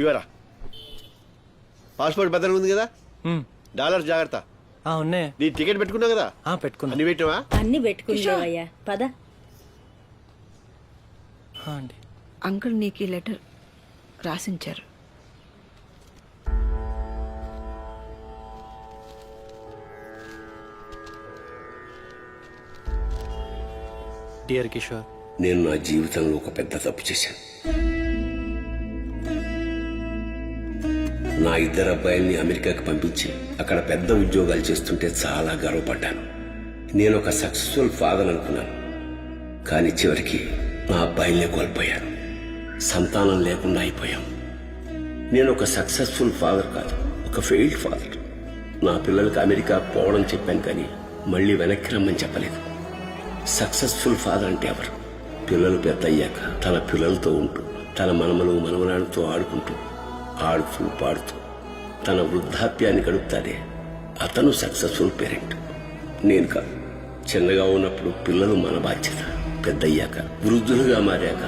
ఇవరా passport భద్రంగా ఉంది కదా? హ్మ్. డాలర్స్ జాగ్రత్త. ఆ, ఉన్నాయి. నీ టికెట్ పెట్టుకున్నావు కదా? ఆ, పెట్టుకున్నా. అన్ని పెట్టావా అన్ని పెట్టుకున్నావయ్యా పద. అండి. అంకుల్ నీకు ఈ లెటర్ రాసించారు. డియర్ కిషోర్. నేను నా జీవితంలో ఒక పెద్ద తప్పు చేశాను. నా ఇద్దరు అబ్బాయిల్ని అమెరికాకి పంపించి అక్కడ పెద్ద ఉద్యోగాలు చేస్తుంటే చాలా గర్వపడ్డాను. నేను ఒక సక్సెస్ఫుల్ ఫాదర్ అనుకున్నాను. కానీ చివరికి నా అబ్బాయిల్నే కోల్పోయాను. సంతానం లేకుండా అయిపోయాం. నేను ఒక సక్సెస్ఫుల్ ఫాదర్ కాదు ఒక ఫెయిల్డ్ ఫాదర్. నా పిల్లలకి అమెరికా పోవడం చెప్పాను కానీ మళ్ళీ వెనక్కి రమ్మని చెప్పలేదు. సక్సెస్ఫుల్ ఫాదర్ అంటే ఎవరు? పిల్లలు పెద్ద అయ్యాక తన పిల్లలతో ఉంటూ తన మనమలు మనమరాలతో ఆడుకుంటూ ఆడుతూ పాడుతూ తన వృద్ధాప్యాన్ని గడుపుతాడే అతను సక్సెస్ఫుల్ పేరెంట్. నేను కాదు చిన్నగా ఉన్నప్పుడు పిల్లలు మన బాధ్యత పెద్దయ్యాక వృద్ధులుగా మారాక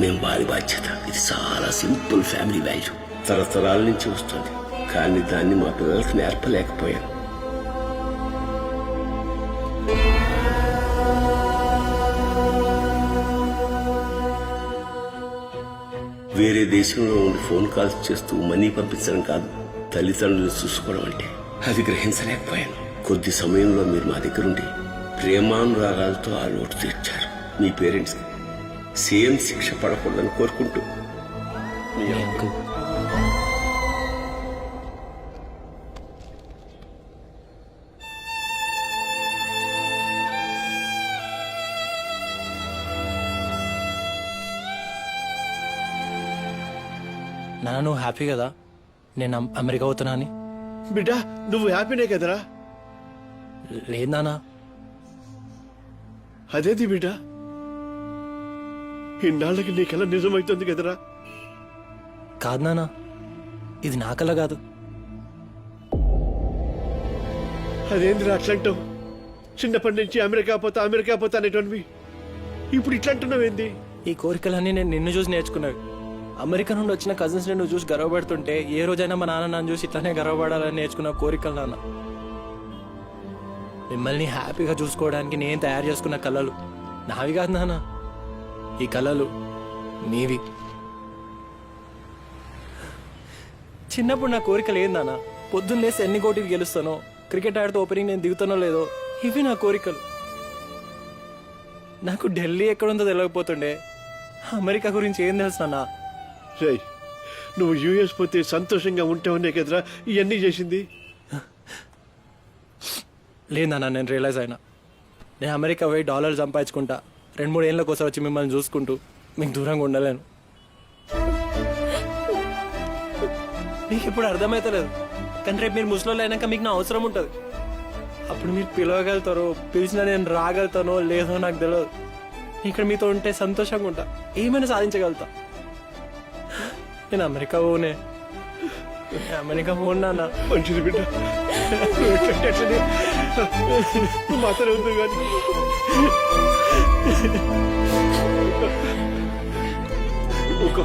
మేము వారి బాధ్యత. ఇది చాలా సింపుల్ ఫ్యామిలీ వాల్యూ. తరతరాల నుంచి వస్తుంది కానీ దాన్ని మా పిల్లలకు నేర్పలేకపోయాను. వేరే దేశంలో ఉండి ఫోన్ కాల్స్ చేస్తూ మనీ పంపించడం కాదు తల్లిదండ్రులను చూసుకోవడం అంటే. అది గ్రహించలేకపోయాను. కొద్ది సమయంలో మీరు మా దగ్గరుండి ప్రేమానురాగాలతో ఆ లోటు తీర్చారు. మీ పేరెంట్స్ సేమ్ శిక్ష పడకూడదని కోరుకుంటూ. మీ అంకుల్ నాన్న నువ్వు హ్యాపీ కదా? నేను అమ్- అమెరికా అవుతున్నా అని. బిడ్డ నువ్వు హ్యాపీనే కదరా? లేదు నాన్న అదేది బిడ్డ? ఇన్నాళ్ళకి నీకెలా నిజమవుతుంది కదరా? కాదు నాన్న ఇది నా కల కాదు. అదేందిరా అట్లంటావు? చిన్నప్పటి నుంచి అమెరికా పోతా అమెరికా పోతా అనేటోనివి. ఇప్పుడు ఇట్లా అంటున్నావేంది ఈ కోరికలన్నీ నేను నిన్ను చూసి నేర్చుకున్నాను అమెరికా నుండి వచ్చిన కజిన్స్ నువ్వు చూసి గర్వపడుతుంటే ఏ రోజైనా మా నాన్న నన్ను చూసి ఇట్లానే గర్వపడాలని నేర్చుకున్న కోరికలు నాన్న. మిమ్మల్ని హ్యాపీగా చూసుకోవడానికి నేను తయారు చేసుకున్న కళలు నావి కాదు నాన్న. ఈ కళలు నీవి. చిన్నప్పుడు నా కోరికలు ఏం నాన్న? పొద్దున్న లేసి ఎన్ని కోటికి గెలుస్తానో క్రికెట్ ఆడితే ఓపెనింగ్ నేను దిగుతానో లేదో ఇవి నా కోరికలు. నాకు ఢిల్లీ ఎక్కడుందో తెలియకపోతుండే అమెరికా గురించి ఏం తెలుసు నాన్న? రే నువ్వు యూఎస్ పోతే సంతోషంగా ఉంటావనే కదరా? ఇవన్నీ చేసింది. లేదన్నా నేను రియలైజ్ అయినా. నేను అమెరికా పోయి డాలర్లు సంపాదించుకుంటా. రెండు మూడు ఏళ్ళ కోసం వచ్చి మిమ్మల్ని చూసుకుంటూ మీకు దూరంగా ఉండలేను. మీకు ఇప్పుడు అర్థమవుతలేదు కానీ రేపు మీరు ముసలి అయినాక మీకు నా అవసరం ఉంటుంది. అప్పుడు మీరు పిలవగలుగుతారో పిలిచినా నేను రాగలుగుతానో లేదో నాకు తెలియదు. ఇక్కడ మీతో ఉంటే సంతోషంగా ఉంటా. ఏమైనా సాధించగలుగుతా. నేను అమెరికా పోనే. అమెరికా పోనా నాన్న. మంచిది బిడ్డ. మాత్రం ఉంది కానీ. ఊకో.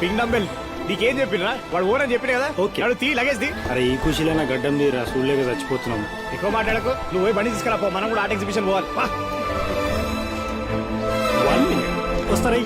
పింగ్ డంబెల్. నీకేం చెప్పినరా వాడు ఓన్ అని చెప్పిన కదా? ఓకే. వాడు తీ లగేజ్ ది అరే ఈ ఖుషీలైనా గడ్డం తీరా సూళ్ళగా చచ్చిపోతున్నాం. ఎక్కువ మాట్లాడకు. నువ్వు పోయి బండి తీసుకురా పో మనం కూడా ఆర్ట్ ఎగ్జిబిషన్ పోవాలి. వస్తారా